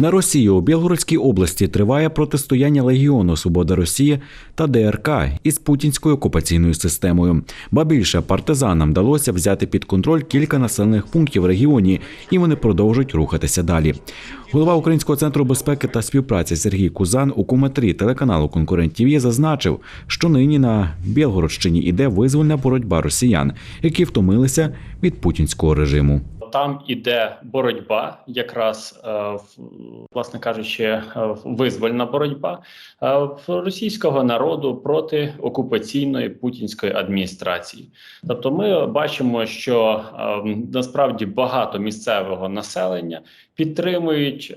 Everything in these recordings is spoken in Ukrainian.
На Росії у Білгородській області триває протистояння Легіону Свобода Росії та ДРК із путінською окупаційною системою. Ба більше партизанам вдалося взяти під контроль кілька населених пунктів в регіоні, і вони продовжують рухатися далі. Голова Українського центру безпеки та співпраці Сергій Кузан у коментарі телеканалу Конкурент ТІВІ зазначив, що нині на Білгородщині іде визвольна боротьба росіян, які втомилися від путінського режиму. Там іде боротьба, якраз е, власне кажучи, е, визвольна боротьба е, російського народу проти окупаційної путінської адміністрації. Тобто, ми бачимо, що насправді багато місцевого населення підтримують,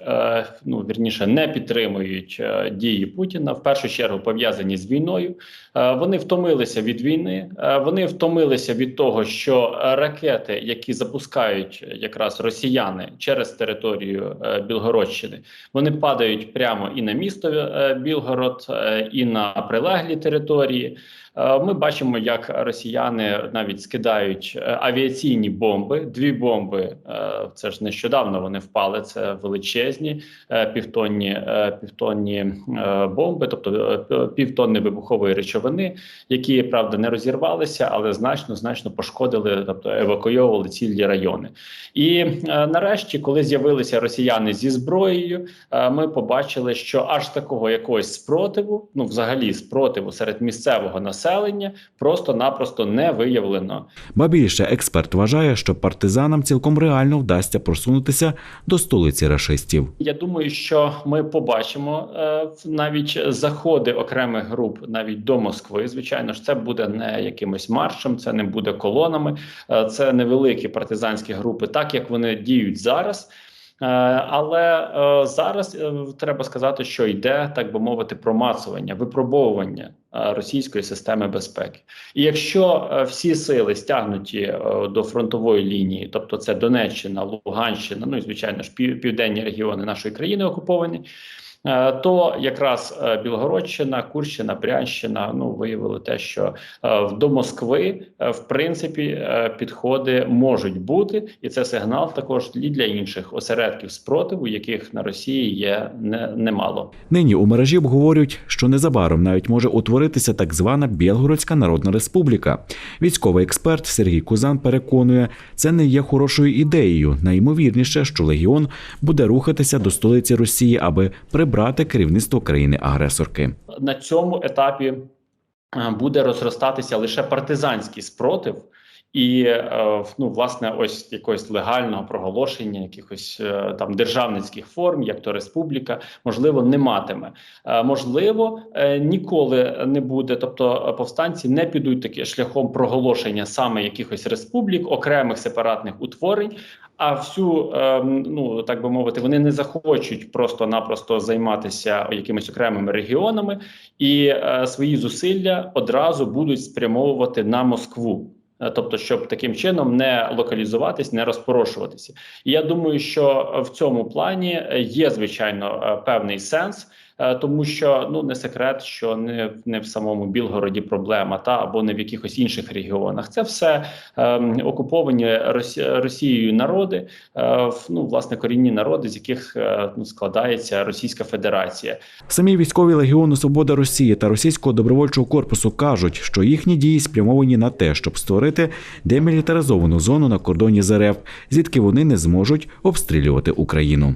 ну вірніше, не підтримують дії Путіна в першу чергу пов'язані з війною. Вони втомилися від війни, вони втомилися від того, що ракети, які запускають якраз росіяни через територію е, Білгородщини, вони падають прямо і на місто е, Білгород, е, і на прилеглі території. Ми бачимо, як росіяни навіть скидають авіаційні бомби. Дві бомби це ж нещодавно вони впали. Це величезні півтонні, півтонні бомби, тобто півтонни вибухової речовини, які правда не розірвалися, але значно значно пошкодили, тобто евакуйовували цілі райони. І е, нарешті, коли з'явилися росіяни зі зброєю, е, ми побачили, що аж такого якогось спротиву, ну взагалі спротиву серед місцевого населення, просто-напросто не виявлено. Ба більше експерт вважає, що партизанам цілком реально вдасться просунутися до столиці рашистів. Я думаю, що ми побачимо е, навіть заходи окремих груп навіть до Москви. Звичайно ж, це буде не якимось маршем, це не буде колонами, е, це невеликі партизанські групи, так як вони діють зараз. Е, Але е, зараз е, треба сказати, що йде так би мовити промацування, випробовування російської системи безпеки. І якщо всі сили стягнуті до фронтової лінії, тобто це Донеччина, Луганщина, ну і звичайно ж пів- південні регіони нашої країни окуповані. Е, То якраз е, Білгородщина, Курщина, Брянщина ну виявили те, що е, до Москви в принципі підходи можуть бути, і це сигнал також і для інших осередків спротиву, яких на Росії є не, немало. Нині у мережі обговорюють, що незабаром навіть може утворитися так звана Білгородська Народна Республіка. Військовий експерт Сергій Кузан переконує, це не є хорошою ідеєю. Найімовірніше, що легіон буде рухатися до столиці Росії, аби прибрати керівництво країни-агресорки. на цьому етапі е, буде розростатися лише партизанський спротив. І е, ну, власне, ось якогось легального проголошення, якихось е, там державницьких форм, як то республіка, можливо, не матиме. Можливо, ніколи не буде. Тобто, повстанці не підуть таки шляхом проголошення саме якихось республік, окремих сепаратних утворень. А всю, е, ну так би мовити, вони не захочуть просто-напросто займатися якимись окремими регіонами, і е, свої зусилля одразу будуть спрямовувати на Москву. Е, Тобто, щоб таким чином не локалізуватись, не розпорошуватися. І я думаю, що в цьому плані е, є звичайно певний сенс, тому що ну не секрет, що не, не в самому Білгороді проблема, та або не в якихось інших регіонах. Це все е, окуповані Росі, Росією народи, е, ну власне корінні народи, з яких е, ну, складається Російська Федерація. Самі військові легіону Свобода Росії та російського добровольчого корпусу кажуть, що їхні дії спрямовані на те, щоб створити демілітаризовану зону на кордоні з РФ, звідки вони не зможуть обстрілювати Україну.